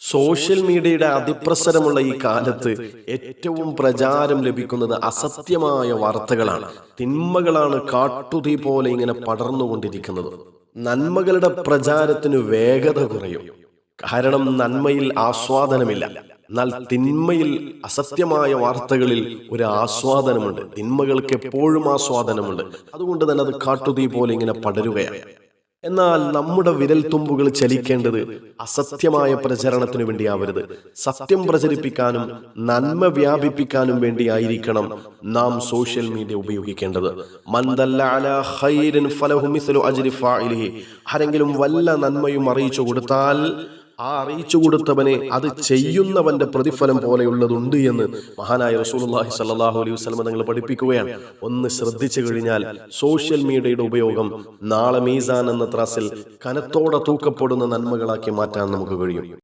Social മീഡിയയുടെ അതിപ്രസരമുള്ള ഈ കാലത്ത് ഏറ്റവും പ്രചാരം ലഭിക്കുന്നത് അസത്യമായ വാർത്തകളാണ്. തിന്മകളാണ് കാട്ടുതീ പോലെ ഇങ്ങനെ പടർന്നുകൊണ്ടിരിക്കുന്നത്. നന്മകളുടെ പ്രചാരത്തിന് വേഗത കുറയും. കാരണം നന്മയിൽ ആസ്വാദനമില്ല. എന്നാൽ തിന്മയിൽ അസത്യമായ വാർത്തകളിൽ ഒരു ആസ്വാദനമുണ്ട്. തിന്മകൾക്ക് എപ്പോഴും ആസ്വാദനമുണ്ട്. അതുകൊണ്ട് തന്നെ അത് കാട്ടുതീ പോലെ ഇങ്ങനെ പടരുകയാണ്. എന്നാൽ നമ്മുടെ വിരൽത്തുമ്പുകൾ ചലിക്കേണ്ടത് അസത്യമായ പ്രചരണത്തിനു വേണ്ടിയാവരുത്. സത്യം പ്രചരിപ്പിക്കാനും നന്മ വ്യാപിപ്പിക്കാനും വേണ്ടിയായിരിക്കണം നാം സോഷ്യൽ മീഡിയ ഉപയോഗിക്കേണ്ടത്. ആരെങ്കിലും വല്ല നന്മയും അറിയിച്ചു കൊടുത്താൽ ആ അറിയിച്ചു കൊടുത്തവനെ അത് ചെയ്യുന്നവന്റെ പ്രതിഫലം പോലെയുള്ളതുണ്ട് എന്ന് മഹാനായ റസൂലുള്ളാഹി സ്വല്ലല്ലാഹു അലൈഹി വസല്ലം നിങ്ങൾ പഠിപ്പിക്കുകയാണ്. ഒന്ന് ശ്രദ്ധിച്ചു കഴിഞ്ഞാൽ സോഷ്യൽ മീഡിയയുടെ ഉപയോഗം നാളെ മീസാൻ എന്ന ത്രാസിൽ കനത്തോടെ തൂക്കപ്പെടുന്ന നന്മകളാക്കി മാറ്റാൻ നമുക്ക് കഴിയും.